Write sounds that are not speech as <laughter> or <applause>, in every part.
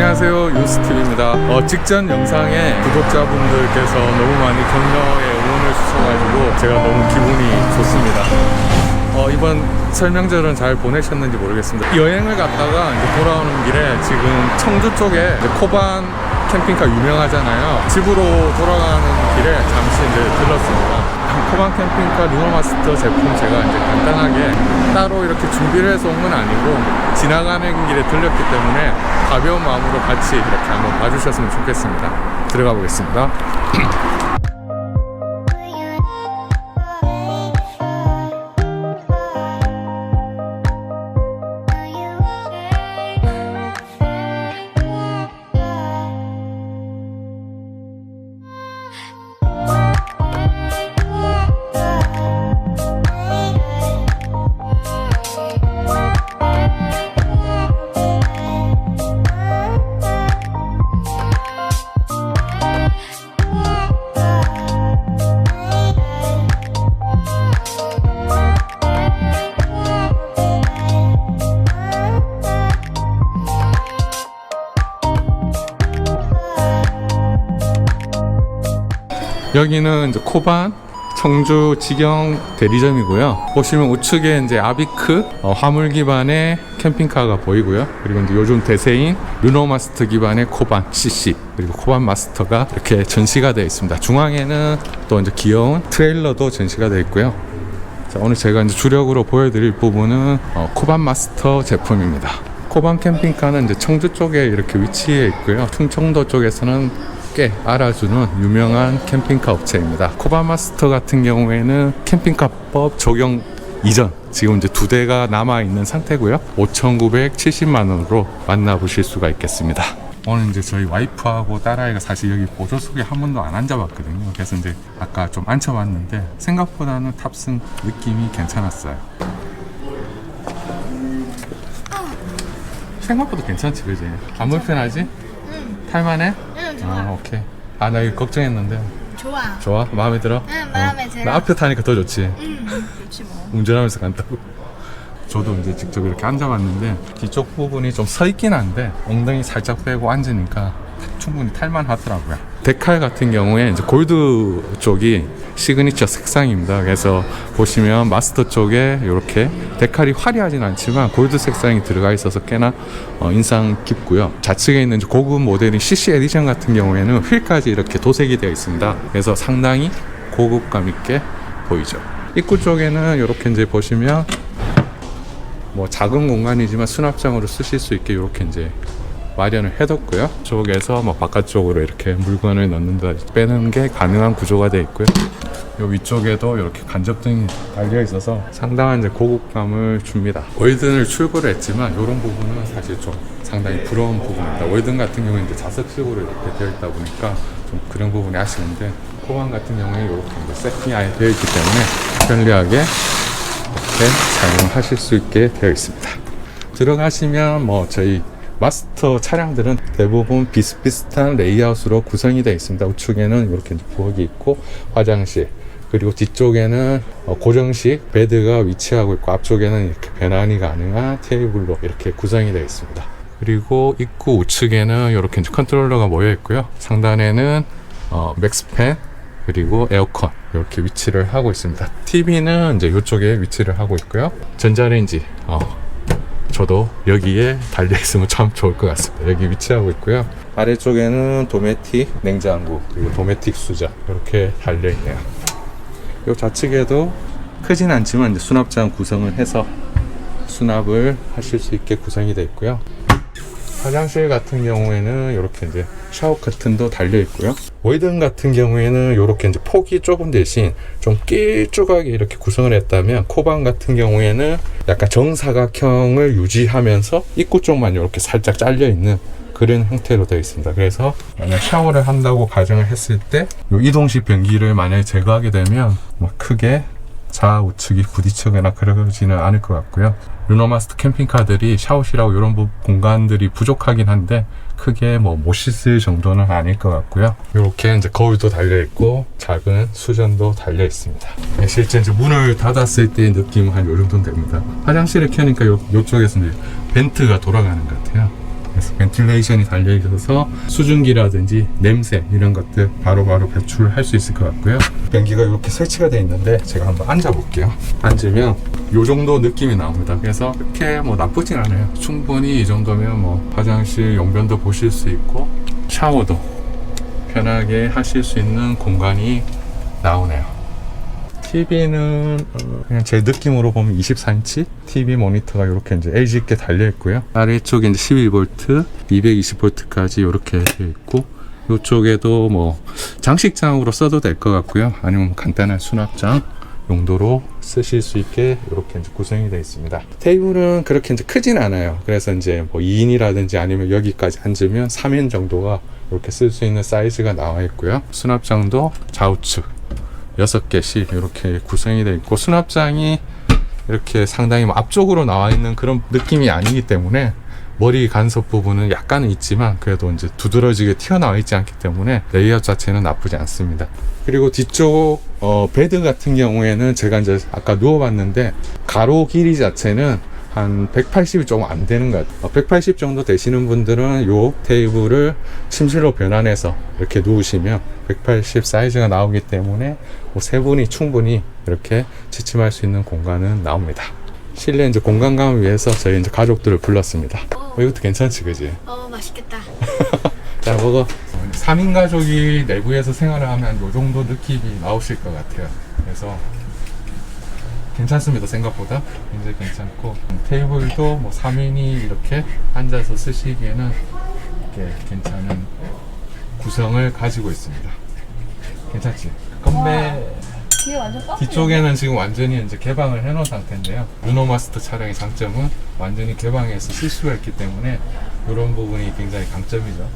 안녕하세요. 윤스티브입니다. 어, 직전 영상에 구독자분들께서 너무 많이 격려의 응원을 주셔가지고 제가 너무 기분이 좋습니다. 어, 이번 설명절은 잘 보내셨는지 모르겠습니다. 여행을 갔다가 돌아오는 길에 지금 청주 쪽에 코반 캠핑카 유명하잖아요. 집으로 돌아가는 길에 잠시 이제 들렀습니다 코반 캠핑카 루너마스터 제품 제가 이제 간단하게 따로 이렇게 준비를 해서 온 건 아니고 지나가는 길에 들렸기 때문에 가벼운 마음으로 같이 이렇게 한번 봐주셨으면 좋겠습니다. 들어가 보겠습니다. <clears throat> 여기는 이제 코반 청주 직영 대리점이고요. 보시면 우측에 이제 아비크 어, 화물 기반의 캠핑카가 보이고요. 그리고 이제 요즘 대세인 르노마스터 기반의 코반 CC 그리고 코반 마스터가 이렇게 전시가 되어 있습니다. 중앙에는 또 이제 귀여운 트레일러도 전시가 되어 있고요. 자, 오늘 제가 이제 주력으로 보여드릴 부분은 어, 코반 마스터 제품입니다. 코반 캠핑카는 이제 청주 쪽에 이렇게 위치해 있고요. 충청도 쪽에서는 꽤 알아주는 유명한 캠핑카 업체입니다. 코반 마스터 같은 경우에는 캠핑카법 적용 이전 지금 이제 두 대가 남아 있는 상태고요. 5,970만 원으로 만나보실 수가 있겠습니다. 오늘 이제 저희 와이프하고 딸아이가 사실 여기 보조석에 한 번도 안 앉아봤거든요. 그래서 이제 아까 좀 앉혀봤는데 생각보다는 탑승 느낌이 괜찮았어요. 생각보다 괜찮지, 그지? 안 불편하지? 탈만해? 응 좋아 아, 오케이. 아, 나 이거 걱정했는데. 좋아 좋아? 마음에 들어? 응 마음에 어. 들어 나 앞에 타니까 더 좋지. 응 좋지 뭐 운전하면서 간다고. 저도 이제 직접 이렇게 앉아봤는데 뒤쪽 부분이 좀 서 있긴 한데 엉덩이 살짝 빼고 앉으니까 충분히 탈만 하더라고요. 데칼 같은 경우에 이제 골드 쪽이 시그니처 색상입니다. 그래서 보시면 마스터 쪽에 이렇게 데칼이 화려하진 않지만 골드 색상이 들어가 있어서 꽤나 어, 인상 깊고요. 좌측에 있는 고급 모델인 CC 에디션 같은 경우에는 휠까지 이렇게 도색이 되어 있습니다. 그래서 상당히 고급감 있게 보이죠. 입구 쪽에는 이렇게 이제 보시면 뭐 작은 공간이지만 수납장으로 쓰실 수 있게 이렇게 이제 마련을 해뒀고요. 쪽에서 뭐 바깥쪽으로 이렇게 물건을 넣는다 빼는 게 가능한 구조가 되어 있고요. 요 위쪽에도 이렇게 간접등이 달려 있어서 상당한 이제 고급감을 줍니다. 월든을 출고를 했지만 이런 부분은 사실 좀 상당히 부러운 부분입니다. 월든 같은 경우는 이제 자석식으로 이렇게 되어 있다 보니까 좀 그런 부분이 아쉬운데 코반 같은 경우에 이렇게 세팅이 아예 되어 있기 때문에 편리하게 이렇게 사용하실 수 있게 되어 있습니다. 들어가시면 뭐 저희 마스터 차량들은 대부분 비슷비슷한 레이아웃으로 구성이 되어 있습니다. 우측에는 이렇게 부엌이 있고 화장실 그리고 뒤쪽에는 어, 고정식 베드가 위치하고 있고 앞쪽에는 이렇게 변환이 가능한 테이블로 이렇게 구성이 되어 있습니다. 그리고 입구 우측에는 이렇게 컨트롤러가 모여 있고요. 상단에는 어, 맥스팬 그리고 에어컨 이렇게 위치를 하고 있습니다. TV는 이제 이쪽에 위치를 하고 있고요. 전자레인지 어, 저도 여기에 달려 있으면 참 좋을 것 같습니다. 여기 위치하고 있고요. 아래쪽에는 도메틱 냉장고 그리고 도메틱 수저 이렇게 달려 있네요. 이 좌측에도 크진 않지만 수납장 구성을 해서 수납을 하실 수 있게 구성이 되어 있고요. 화장실 같은 경우에는 이렇게 이제 샤워 커튼도 달려 있고요. 월든 같은 경우에는 이렇게 이제 폭이 좁은 대신 좀 길쭉하게 이렇게 구성을 했다면 코반 같은 경우에는 약간 정사각형을 유지하면서 입구 쪽만 이렇게 살짝 잘려 있는 그런 형태로 되어 있습니다. 그래서 만약 샤워를 한다고 가정을 했을 때이 이동식 변기를 만약에 제거하게 되면 뭐 크게 좌우측이 부딪히거나 그러지는 않을 것 같고요. 루너마스터 캠핑카들이 샤워실하고 이런 부- 공간들이 부족하긴 한데 크게 뭐 못 씻을 정도는 아닐 것 같고요. 이렇게 이제 거울도 달려 있고 작은 수전도 달려 있습니다. 네, 실제 이제 문을 닫았을 때의 느낌은 한요 정도는 됩니다. 화장실을 켜니까 요, 요쪽에서 이제 벤트가 돌아가는 것 같아요. 그래서 벤틸레이션이 달려 있어서 수증기라든지 냄새 이런 것들 바로바로 배출할 수 있을 것 같고요. 변기가 이렇게 설치가 되어 있는데 제가 한번 앉아 볼게요. 앉으면 이 정도 느낌이 나옵니다. 그래서 그렇게 뭐 나쁘진 않아요. 충분히 이 정도면 뭐 화장실 용변도 보실 수 있고 샤워도 편하게 하실 수 있는 공간이 나오네요. TV는 어, 그냥 제 느낌으로 보면 24인치 TV 모니터가 이렇게 이제 LG께 달려 있고요. 아래쪽에 이제 11V, 220V까지 이렇게 되어 있고 이쪽에도 뭐 장식장으로 써도 될 것 같고요. 아니면 간단한 수납장 용도로 쓰실 수 있게 이렇게 이제 구성이 되어 있습니다. 테이블은 그렇게 이제 크진 않아요. 그래서 이제 뭐 2인이라든지 아니면 여기까지 앉으면 3인 정도가 이렇게 쓸 수 있는 사이즈가 나와 있고요. 수납장도 좌우측 6개씩 이렇게 구성이 되어 있고 수납장이 이렇게 상당히 뭐 앞쪽으로 나와 있는 그런 느낌이 아니기 때문에 머리 간섭 부분은 약간은 있지만 그래도 이제 두드러지게 튀어나와 있지 않기 때문에 레이아웃 자체는 나쁘지 않습니다. 그리고 뒤쪽 어, 베드 같은 경우에는 제가 이제 아까 누워봤는데 가로 길이 자체는 한 180이 조금 안 되는 것 같아요. 180 정도 되시는 분들은 요 테이블을 침실로 변환해서 이렇게 누우시면 180 사이즈가 나오기 때문에 뭐세 분이 충분히 이렇게 취침할 수 있는 공간은 나옵니다. 실내 이제 공간감을 위해서 저희 이제 가족들을 불렀습니다. 어, 이것도 괜찮지, 그지? 어 맛있겠다. <laughs> 자, 먹어. 3인 가족이 내부에서 생활을 하면 요 정도 느낌이 나오실 것 같아요. 그래서 괜찮습니다, 생각보다. 굉장히 괜찮고. 테이블도 뭐 3인이 이렇게 앉아서 쓰시기에는 이렇게 괜찮은 구성을 가지고 있습니다. 괜찮지? 건배 뒤에 완전 꽉. 뒤쪽에는 지금 완전히 이제 개방을 해놓은 상태인데요. 루노마스터 차량의 장점은 완전히 개방해서 쓸 수가 있기 때문에 이런 부분이 굉장히 강점이죠.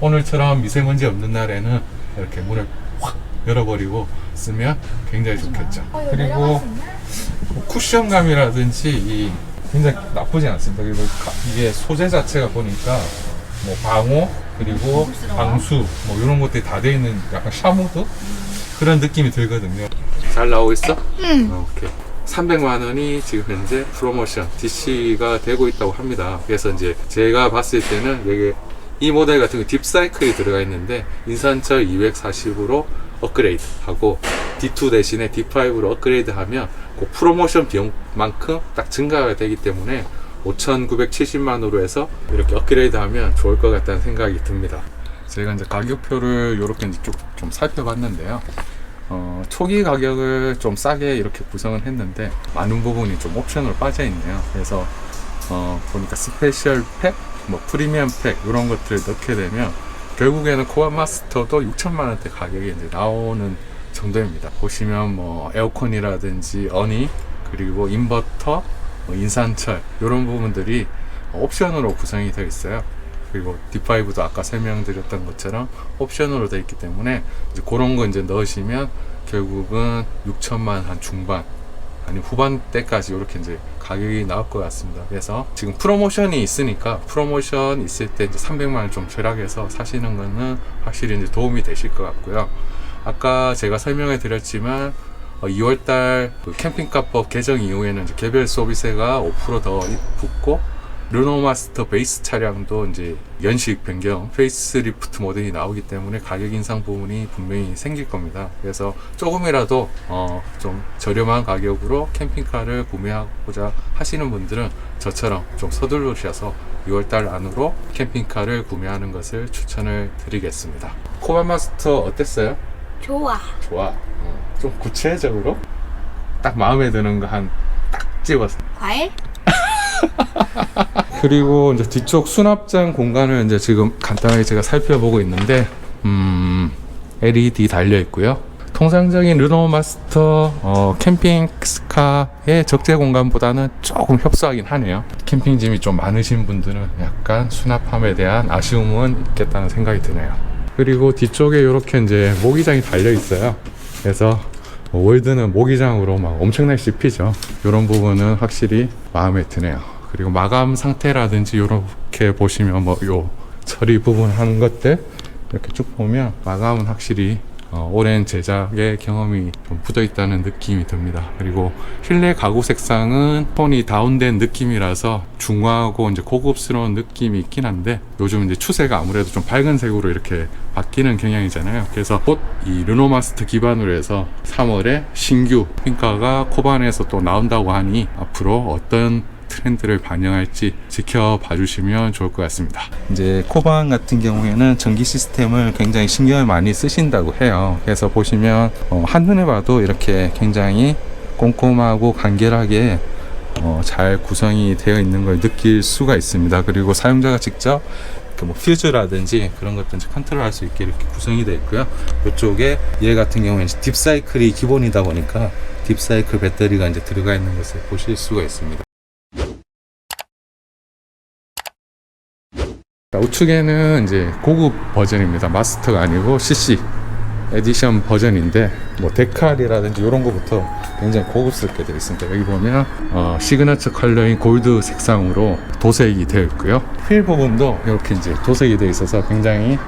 오늘처럼 미세먼지 없는 날에는 이렇게 문을 확 열어버리고 쓰면 굉장히 좋겠죠. 그리고 뭐 쿠션감이라든지 이 굉장히 나쁘지 않습니다. 그리고 가- 이게 소재 자체가 보니까 뭐 방호 그리고 고급스러워. 방수 뭐 이런 것들이 다 돼 있는 약간 샤모드 그런 느낌이 들거든요. 잘 나오고 있어? 응. 오케이. 300만 원이 지금 현재 프로모션 DC가 되고 있다고 합니다. 그래서 이제 제가 봤을 때는 이게 이 모델 같은 거 딥사이클이 들어가 있는데 인산철 240으로 업그레이드 하고 D2 대신에 D5로 업그레이드 하면 그 프로모션 비용만큼 딱 증가가 되기 때문에 5,970만 원으로 해서 이렇게 업그레이드 하면 좋을 것 같다는 생각이 듭니다. 제가 이제 가격표를 이렇게 이제 쭉 좀 살펴봤는데요. 어, 초기 가격을 좀 싸게 이렇게 구성을 했는데 많은 부분이 좀 옵션으로 빠져 있네요. 그래서 어, 보니까 스페셜 팩, 뭐 프리미엄 팩 이런 것들을 넣게 되면 결국에는 코어 마스터도 6천만 원대 가격이 이제 나오는 정도입니다. 보시면 뭐 에어컨이라든지 어니 그리고 인버터, 뭐 인산철 이런 부분들이 옵션으로 구성이 되어 있어요. 그리고 D5도 아까 설명드렸던 것처럼 옵션으로 되어 있기 때문에 이제 그런 거 이제 넣으시면 결국은 6천만 한 중반 아니 후반대까지 이렇게 이제 가격이 나올 것 같습니다. 그래서 지금 프로모션이 있으니까 프로모션 있을 때 이제 300만 원 좀 절약해서 사시는 거는 확실히 이제 도움이 되실 것 같고요. 아까 제가 설명해 드렸지만 2월달 그 캠핑카법 개정 이후에는 개별 소비세가 5%더 붙고 르노마스터 베이스 차량도 이제 연식 변경 페이스리프트 모델이 나오기 때문에 가격 인상 부분이 분명히 생길 겁니다. 그래서 조금이라도 어, 좀 저렴한 가격으로 캠핑카를 구매하고자 하시는 분들은 저처럼 좀 서두르셔서 6월달 안으로 캠핑카를 구매하는 것을 추천을 드리겠습니다. 코바마스터 어땠어요? 좋아. 좋아. 어, 좀 구체적으로 딱 마음에 드는 거 한 딱 집었어. 과일? <laughs> 그리고 이제 뒤쪽 수납장 공간을 이제 지금 간단하게 제가 살펴보고 있는데 음, LED 달려 있고요. 통상적인 르노 마스터 어, 캠핑카의 적재 공간보다는 조금 협소하긴 하네요. 캠핑짐이 좀 많으신 분들은 약간 수납함에 대한 아쉬움은 있겠다는 생각이 드네요. 그리고 뒤쪽에 이렇게 이제 모기장이 달려 있어요. 그래서 뭐 월드는 모기장으로 막 엄청나게 씹히죠. 이런 부분은 확실히 마음에 드네요. 그리고 마감 상태라든지 이렇게 보시면 뭐 요 처리 부분 하는 것들 이렇게 쭉 보면 마감은 확실히 어, 오랜 제작의 경험이 좀 묻어 있다는 느낌이 듭니다. 그리고 실내 가구 색상은 톤이 다운된 느낌이라서 중화하고 이제 고급스러운 느낌이 있긴 한데 요즘 이제 추세가 아무래도 좀 밝은 색으로 이렇게 바뀌는 경향이잖아요. 그래서 곧 이 르노마스터 기반으로 해서 3월에 신규 핑카가 코반에서 또 나온다고 하니 앞으로 어떤 트렌드를 반영할지 지켜봐 주시면 좋을 것 같습니다. 이제 코반 같은 경우에는 전기 시스템을 굉장히 신경을 많이 쓰신다고 해요. 그래서 보시면 어, 한눈에 봐도 이렇게 굉장히 꼼꼼하고 간결하게 어, 잘 구성이 되어 있는 걸 느낄 수가 있습니다. 그리고 사용자가 직접 이렇게 뭐 퓨즈라든지 그런 것들 컨트롤할 수 있게 이렇게 구성이 되어 있고요. 이쪽에 얘 같은 경우에는 딥사이클이 기본이다 보니까 딥사이클 배터리가 이제 들어가 있는 것을 보실 수가 있습니다. 우측에는 이제 고급 버전입니다. 마스터가 아니고 CC 에디션 버전인데 뭐 데칼이라든지 이런 거부터 굉장히 고급스럽게 되어 있습니다. 여기 보면 어, 시그너처 컬러인 골드 색상으로 도색이 되어 있고요. 휠 부분도 이렇게 이제 도색이 되어 있어서 굉장히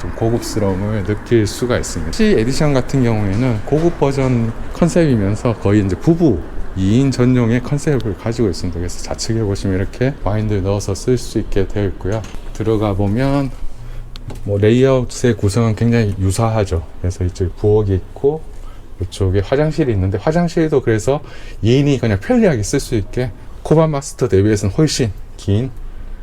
좀 고급스러움을 느낄 수가 있습니다. C 에디션 같은 경우에는 고급 버전 컨셉이면서 거의 이제 부부 2인 전용의 컨셉을 가지고 있습니다. 그래서 좌측에 보시면 이렇게 와인들 넣어서 쓸 수 있게 되어 있고요. 들어가 보면 뭐 레이아웃의 구성은 굉장히 유사하죠. 그래서 이쪽에 부엌이 있고 이쪽에 화장실이 있는데 화장실도 그래서 2인이 그냥 편리하게 쓸 수 있게 코반 마스터 대비해서는 훨씬 긴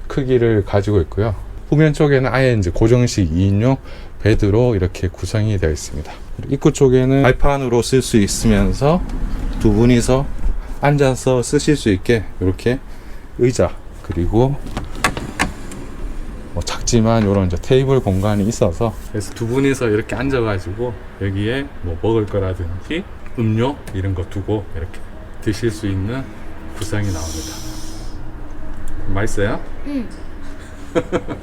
크기를 가지고 있고요. 후면 쪽에는 아예 이제 고정식 2인용 베드로 이렇게 구성이 되어 있습니다. 입구 쪽에는 발판으로 쓸 수 있으면서 두 분이서 앉아서 쓰실 수 있게 이렇게 의자 그리고 뭐 작지만 이런 이제 테이블 공간이 있어서 그래서 두 분이서 이렇게 앉아가지고 여기에 뭐 먹을 거라든지 음료 이런 거 두고 이렇게 드실 수 있는 구성이 나옵니다. 맛있어요? 응. <laughs>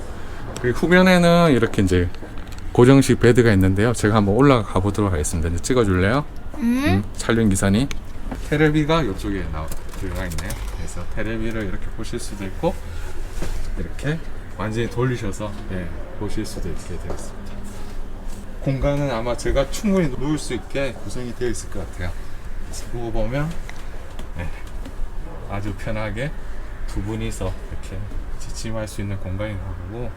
그리고 후면에는 이렇게 이제 고정식 베드가 있는데요. 제가 한번 올라가 보도록 하겠습니다. 이제 찍어줄래요? 응? 음, 촬영 기사님. 테레비가 이쪽에 나와 들어가 있네요. 그래서 테레비를 이렇게 보실 수도 있고 이렇게 완전히 돌리셔서 예, 보실 수도 있게 되어 있습니다. 공간은 아마 제가 충분히 누울 수 있게 구성이 되어 있을 것 같아요. 누워 보면 예, 아주 편하게 두 분이서 이렇게 지침할 수 있는 공간이 나오고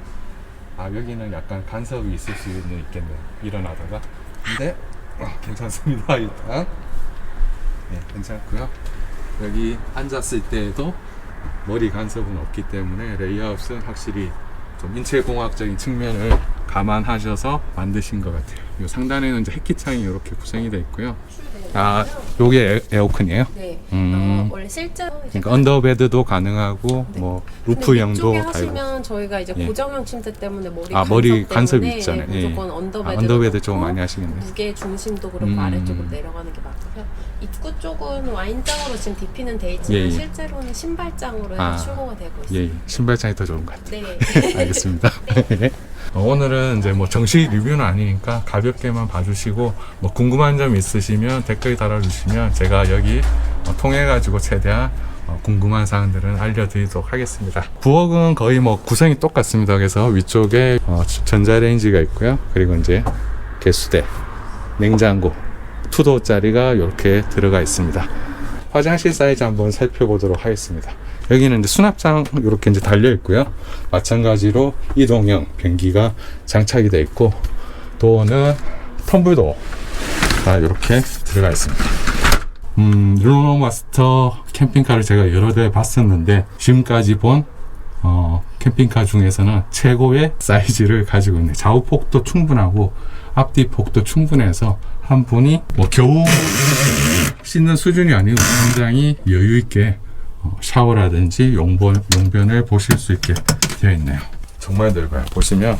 아 여기는 약간 간섭이 있을 수는 있겠네요. 일어나다가 근데 아, 괜찮습니다 일단. 네, 괜찮고요. 여기 앉았을 때에도 머리 간섭은 없기 때문에 레이아웃은 확실히 좀 인체공학적인 측면을 감안하셔서 만드신 것 같아요. 이 상단에는 이제 햇기창이 이렇게 구성이 되어 있고요. 아, 요게 에, 어컨이에요 네. 음. 어, 원래 이제 그러니까 언더베드도 가능하고 뭐 루프형도 에 달고. 하시면 저희가 이제 예. 고정형 침대 때문에 머리 아, 머리 간섭이 때문에 있잖아요. 예. 무조건 언더베드 아, 언더베드 좀 많이 하시겠네. 무게 중심도 그렇고 음. 아래쪽으로 내려가는 게 맞고요. 입구 쪽은 와인장으로 지금 DP는 돼 있지만 예, 예. 실제로는 신발장으로 해서 아. 출고가 되고 예, 있어요. 예. 신발장이 더 좋은 것 같아요. 네. <laughs> 알겠습니다. <laughs> 어, 오늘은 이제 뭐 정식 리뷰는 아니니까 가볍게만 봐주시고 뭐 궁금한 점 있으시면 댓글 달아주시면 제가 여기 어, 통해 가지고 최대한 어, 궁금한 사항들은 알려드리도록 하겠습니다. 부엌은 거의 뭐 구성이 똑같습니다. 그래서 위쪽에 어, 전자레인지가 있고요. 그리고 이제 개수대, 냉장고, 투도짜리가 이렇게 들어가 있습니다. 화장실 사이즈 한번 살펴보도록 하겠습니다. 여기는 이제 수납장 이렇게 이제 달려 있고요. 마찬가지로 이동형 변기가 장착이 되어 있고 도어는 텀블도어 다 이렇게 들어가 있습니다. 음, 루노 마스터 캠핑카를 제가 여러 대 봤었는데 지금까지 본 어, 캠핑카 중에서는 최고의 사이즈를 가지고 있네요. 좌우 폭도 충분하고 앞뒤 폭도 충분해서 한 분이 뭐 겨우 씻는 수준이 아니고 굉장히 여유 있게 어, 샤워라든지 용변, 용변을 보실 수 있게 되어 있네요. 정말 넓어요. 보시면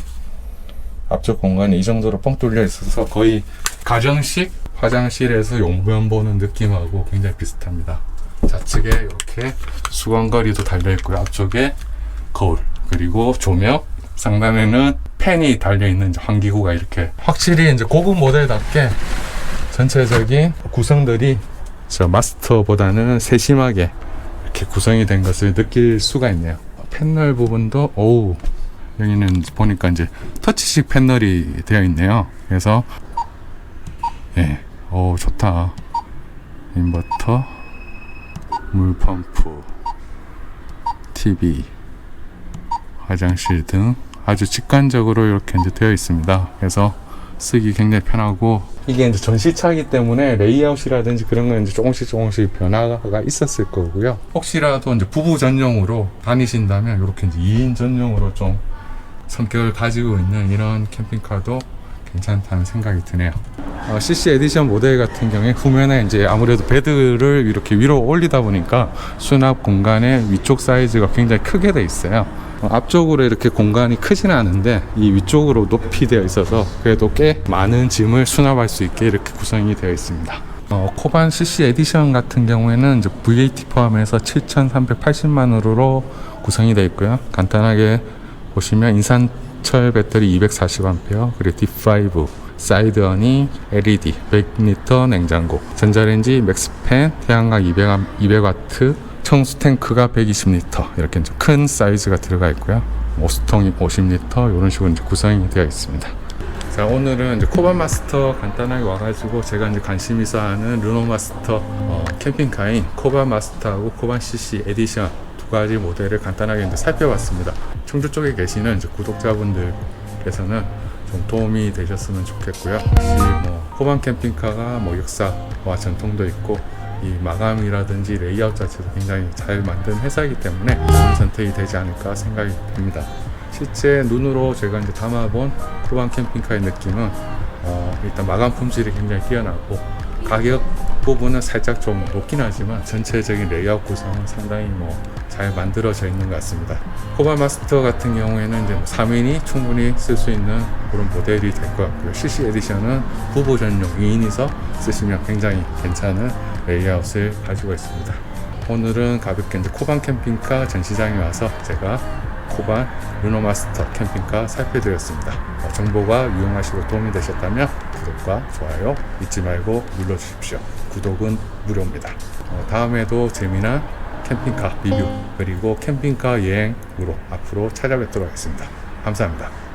앞쪽 공간이 이 정도로 뻥 뚫려 있어서 거의 가정식 화장실에서 용변 보는 느낌하고 굉장히 비슷합니다. 좌측에 이렇게 수건거리도 달려 있고요. 앞쪽에 거울 그리고 조명 상단에는 팬이 달려 있는 환기구가 이렇게 확실히 이제 고급 모델답게 전체적인 구성들이 저 마스터보다는 세심하게 이렇게 구성이 된 것을 느낄 수가 있네요. 패널 부분도 오우 여기는 보니까 이제 터치식 패널이 되어 있네요. 그래서 예, 오 좋다. 인버터, 물펌프, TV, 화장실 등 아주 직관적으로 이렇게 이제 되어 있습니다. 그래서 쓰기 굉장히 편하고 이게 이제 전시차이기 때문에 레이아웃이라든지 그런 건 이제 조금씩 조금씩 변화가 있었을 거고요. 혹시라도 이제 부부 전용으로 다니신다면 이렇게 이제 2인 전용으로 좀 성격을 가지고 있는 이런 캠핑카도 괜찮다는 생각이 드네요. 어, CC 에디션 모델 같은 경우에 후면에 이제 아무래도 베드를 이렇게 위로 올리다 보니까 수납 공간의 위쪽 사이즈가 굉장히 크게 돼 있어요. 어, 앞쪽으로 이렇게 공간이 크지는 않은데 이 위쪽으로 높이 되어 있어서 그래도 꽤 많은 짐을 수납할 수 있게 이렇게 구성이 되어 있습니다. 어, 코반 CC 에디션 같은 경우에는 이제 VAT 포함해서 7,380만 원으로 구성이 되어 있고요. 간단하게 보시면 인산철 배터리 240A 그리고 D5 사이드언이 LED 100리터 냉장고 전자레인지 맥스팬 태양광 200, 200W 청수 탱크가 120리터 이렇게 이제 큰 사이즈가 들어가 있고요 오스통이 50리터 이런 식으로 이제 구성이 되어 있습니다 자 오늘은 이제 코반 마스터 간단하게 와가지고 제가 이제 관심 있어 하는 르노 마스터 어, 캠핑카인 코반 마스터하고 코반 CC 에디션 두 가지 모델을 간단하게 이제 살펴봤습니다. 청주 쪽에 계시는 이제 구독자분들께서는 좀 도움이 되셨으면 좋겠고요. 혹시 뭐 코반 캠핑카가 뭐 역사와 전통도 있고 이 마감이라든지 레이아웃 자체도 굉장히 잘 만든 회사이기 때문에 좋은 선택이 되지 않을까 생각이 듭니다. 실제 눈으로 제가 이제 담아본 코반 캠핑카의 느낌은 어, 일단 마감 품질이 굉장히 뛰어나고 가격 부분은 살짝 좀 높긴 하지만 전체적인 레이아웃 구성은 상당히 뭐 잘 만들어져 있는 것 같습니다. 코바 마스터 같은 경우에는 이제 3인이 충분히 쓸 수 있는 그런 모델이 될 것 같고요. CC 에디션은 부부 전용 2인이서 쓰시면 굉장히 괜찮은 레이아웃을 가지고 있습니다. 오늘은 가볍게 이제 코반 캠핑카 전시장에 와서 제가 코반 루노마스터 캠핑카 살펴드렸습니다. 어, 정보가 유용하시고 도움이 되셨다면 구독과 좋아요 잊지 말고 눌러주십시오. 구독은 무료입니다. 어, 다음에도 재미난 캠핑카 리뷰 그리고 캠핑카 여행으로 앞으로 찾아뵙도록 하겠습니다. 감사합니다.